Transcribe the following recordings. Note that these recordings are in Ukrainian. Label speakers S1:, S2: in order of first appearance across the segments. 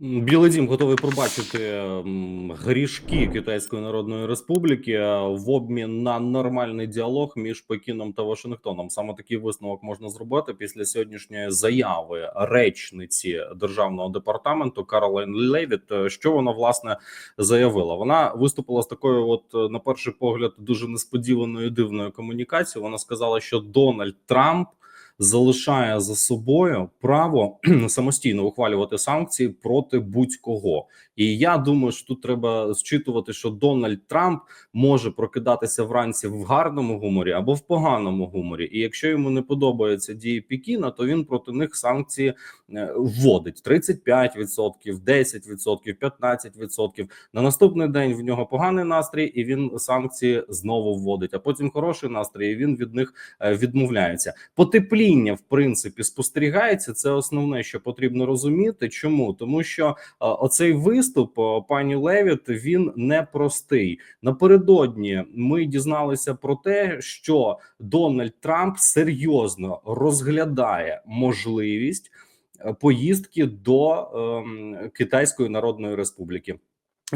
S1: Білий дім готовий пробачити грішки Китайської Народної Республіки е, в обмін на нормальний діалог між Пекіном та Вашингтоном. Саме такий висновок можна зробити після сьогоднішньої заяви речниці державного департаменту Каролайн Левіт. Е, Що вона власне заявила? Вона виступила з такою, от е, на перший погляд, дуже несподіваною дивною комунікацією. Вона сказала, що Дональд Трамп залишає за собою право самостійно ухвалювати санкції проти будь-кого. І я думаю, що тут треба зчитувати, що Дональд Трамп може прокидатися вранці в гарному гуморі або в поганому гуморі. І якщо йому не подобаються дії Пекіна, то він проти них санкції е, вводить 35%, 10%, 15%. На наступний день в нього поганий настрій, і він санкції знову вводить. А потім хороший настрій, і він від них е, відмовляється. Потепління, в принципі, спостерігається. Це основне, що потрібно розуміти. Чому тому, що е, оцей виступ е, пані Левіт він непростий. Напередодні ми дізналися про те, що Дональд Трамп серйозно розглядає можливість е, поїздки до е, Китайської Народної Республіки.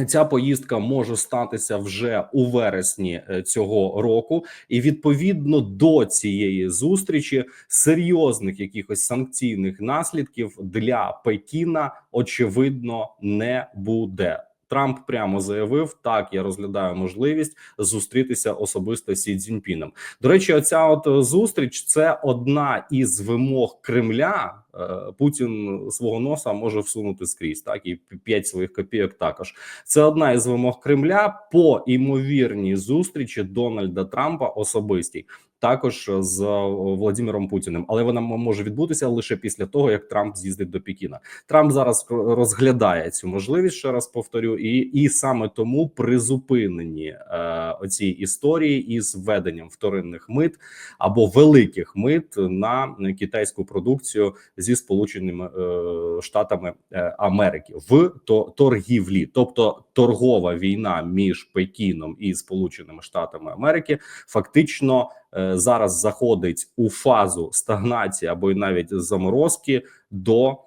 S1: Ця поїздка може статися вже у вересні е, цього року, і відповідно до цієї зустрічі серйозних якихось санкційних наслідків для Пекіна очевидно не буде. Трамп прямо заявив: так, я розглядаю можливість зустрітися особисто Сі Цзіньпіном. До речі, оця от зустріч це одна із вимог Кремля. Е, Путін свого носа може всунути скрізь, так і п'ять своїх копійок. Також це одна із вимог Кремля по імовірній зустрічі Дональда Трампа особистій. Також з Владимиром Путіним, але вона може відбутися лише після того, як Трамп з'їздить до Пекіна. Трамп зараз розглядає цю можливість. Ще раз повторю, і і саме тому призупинені е, оці історії із введенням вторинних мит або великих мит на китайську продукцію зі сполученими е, штатами е, Америки в то, торгівлі, тобто торгова війна між Пекіном і Сполученими Штатами Америки, фактично е, зараз заходить у фазу стагнації або й навіть заморозки до.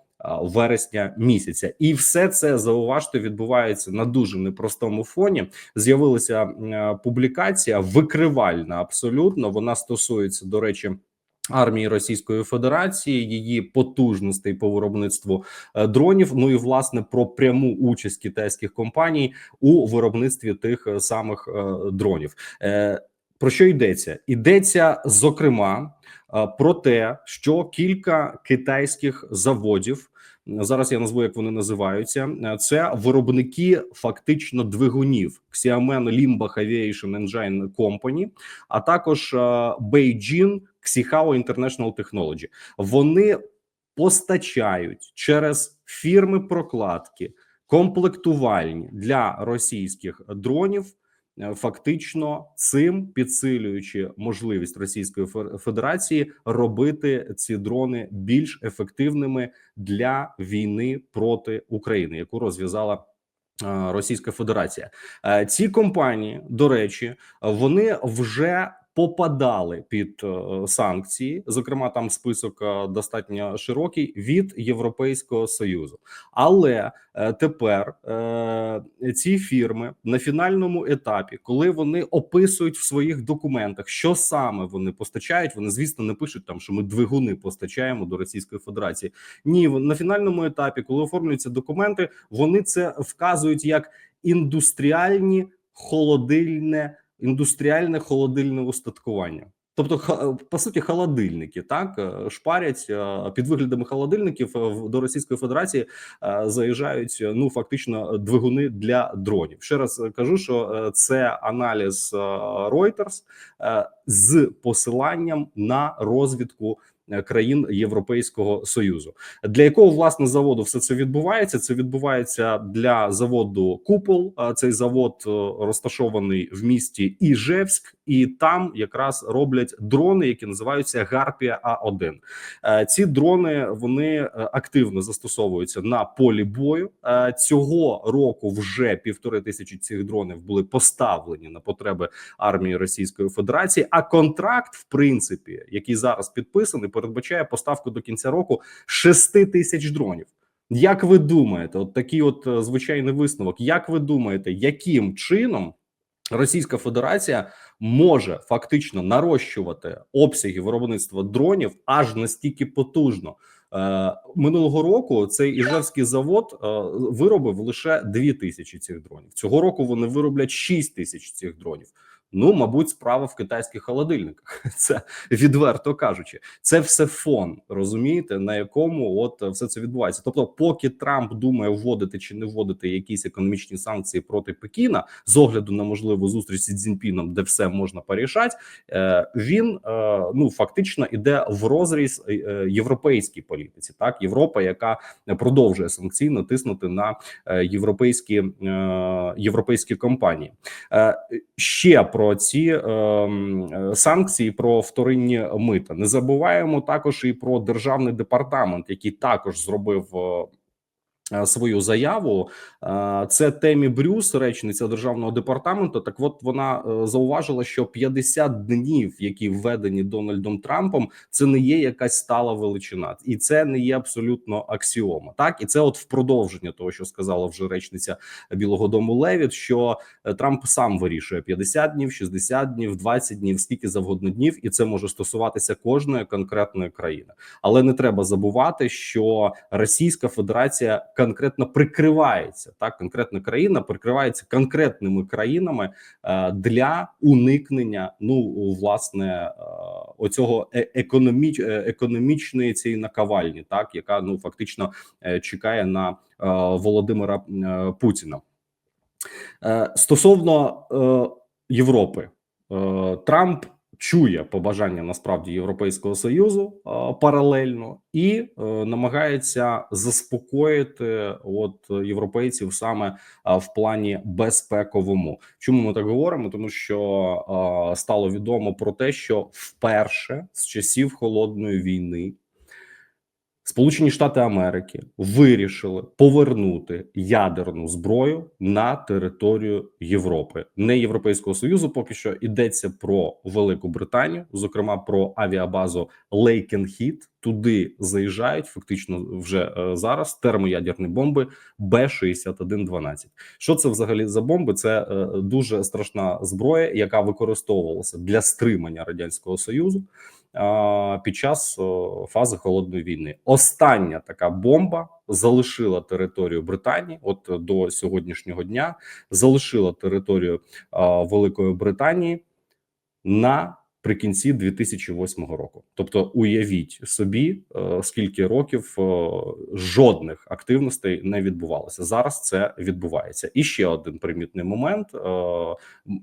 S1: Вересня місяця, і все це зауважте відбувається на дуже непростому фоні. З'явилася публікація викривальна. Абсолютно вона стосується до речі армії Російської Федерації, її потужностей по виробництву е, дронів. Ну і власне про пряму участь китайських компаній у виробництві тих е, самих е, дронів. Про що йдеться? Йдеться зокрема про те, що кілька китайських заводів. Зараз я назву, як вони називаються. Це виробники фактично двигунів Xiamen Limbach Aviation Engine Company, а також Beijing Xihao International Technology. Вони постачають через фірми прокладки комплектувальні для російських дронів. Е, фактично цим підсилюючи можливість Російської Федерації робити ці дрони більш ефективними для війни проти України, яку розв'язала. Е, Російська Федерація е, ці компанії, до речі, вони вже попадали під е, санкції, зокрема, там список е, достатньо широкий від Європейського союзу, але е, тепер ці фірми на фінальному етапі, коли вони описують в своїх документах, що саме вони постачають, вони звісно не пишуть там, що ми двигуни постачаємо до Російської Федерації. Ні, на фінальному етапі, коли оформлюються документи, вони це вказують як індустріальні холодильне індустріальне холодильне устаткування. Тобто, по суті, холодильники так е, шпарять е, під виглядами холодильників е, до Російської Федерації заїжджають ну фактично двигуни для дронів. Ще раз кажу, що це аналіз Reuters з посиланням на розвідку країн Європейського союзу, для якого власне заводу все це відбувається. Це відбувається для заводу Купол. Цей завод е, розташований в місті Іжевськ, і там якраз роблять дрони, які називаються Гарпія А 1 е, Ці дрони вони активно застосовуються на полі бою. Цього року вже півтори тисячі цих дронів були поставлені на потреби армії Російської Федерації. А контракт, в принципі, який зараз підписаний передбачає поставку до кінця року 6 тисяч дронів. Як ви думаєте, от такий от е, звичайний висновок? Як ви думаєте, яким чином Російська Федерація може фактично нарощувати обсяги виробництва дронів аж настільки потужно? Е, минулого року цей іжевський завод е, виробив лише 2 тисячі цих дронів. Цього року вони вироблять 6 тисяч цих дронів. Ну, мабуть, справа в китайських холодильниках. Це відверто кажучи, це все фон, розумієте, на якому от все це відбувається. Тобто, поки Трамп думає вводити чи не вводити якісь економічні санкції проти Пекіна з огляду на можливу зустріч з Цзіньпіном, де все можна порішати, е, він е, ну фактично іде в розріз е, європейській політиці. Так, Європа, яка продовжує санкційно тиснути на європейські європейські компанії. Ще про про ці е, санкції про вторинні мита. Не забуваємо також і про державний департамент, який також зробив е, свою заяву. Е, це темі Брюс, речниця державного департаменту. Так, от вона е, зауважила, що 50 днів, які введені Дональдом Трампом, це не є якась стала величина, і це не є абсолютно аксіома. Так і це, от в продовження того, що сказала вже речниця Білого Дому Левіт, що Трамп сам вирішує 50 днів, 60 днів, 20 днів, скільки завгодно днів, і це може стосуватися кожної конкретної країни. Але не треба забувати, що Російська Федерація конкретно прикривається так. Конкретна країна прикривається конкретними країнами е, для уникнення ну власне е, оцього е, економіч, економічної цієї наковальні, так яка ну фактично чекає на Володимира Путіна стосовно Європи. Трамп чує побажання насправді Європейського союзу е, паралельно і е, намагається заспокоїти от європейців саме е, в плані безпековому. Чому ми так говоримо? Тому що стало відомо про те, що вперше з часів холодної війни Сполучені Штати Америки вирішили повернути ядерну зброю на територію Європи, не Європейського союзу. Поки що йдеться про Велику Британію, зокрема про авіабазу Лейкенхіт. Туди заїжджають фактично вже е, зараз термоядерні бомби Б-6112. Що це взагалі за бомби? Це е, дуже страшна зброя, яка використовувалася для стримання радянського союзу під час фази холодної війни. Остання така бомба залишила територію Британії, от до сьогоднішнього дня залишила територію Великої Британії на Прикінці 2008 року, тобто уявіть собі, е, скільки років е, жодних активностей не відбувалося. Зараз це відбувається. І ще один примітний момент: е,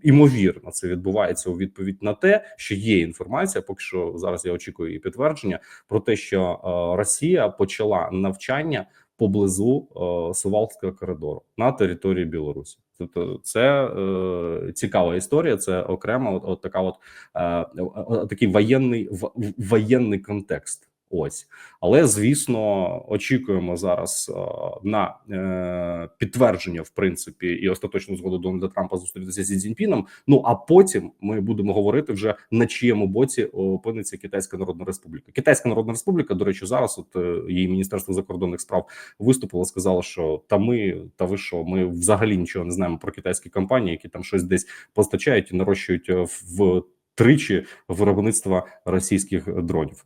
S1: імовірно, це відбувається у відповідь на те, що є інформація. Поки що зараз я очікую її підтвердження про те, що Росія почала навчання поблизу Сувалського коридору на території Білорусі. Тобто, це е, цікава історія. Це окрема, от, от така, от е, такий воєнний воєнний контекст. Ось, але звісно, очікуємо зараз е, на е, підтвердження, в принципі, і остаточну згоду Дональда Трампа зустрітися зі Цзіньпіном. Ну а потім ми будемо говорити вже на чиєму боці опиниться Китайська Народна Республіка. Китайська Народна Республіка, до речі, зараз от е, її міністерство закордонних справ виступило, сказало, що та ми та ви що, ми взагалі нічого не знаємо про китайські компанії, які там щось десь постачають і нарощують в тричі виробництва російських дронів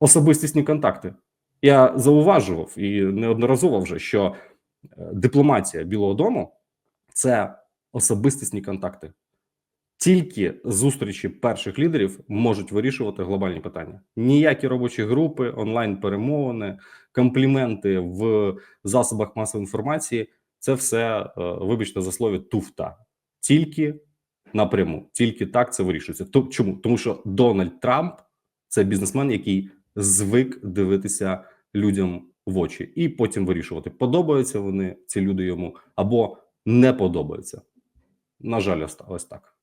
S1: особистісні контакти. Я зауважував і неодноразово вже що е, дипломатія Білого Дому це особистісні контакти. Тільки зустрічі перших лідерів можуть вирішувати глобальні питання. Ніякі робочі групи, онлайн перемовини, компліменти в засобах масової інформації це все, е, вибачте, за слові туфта, тільки напряму, тільки так це вирішується. Чому тому, що Дональд Трамп це бізнесмен, який звик дивитися людям в очі, і потім вирішувати, подобаються вони ці люди йому або не подобаються. На жаль, ось так.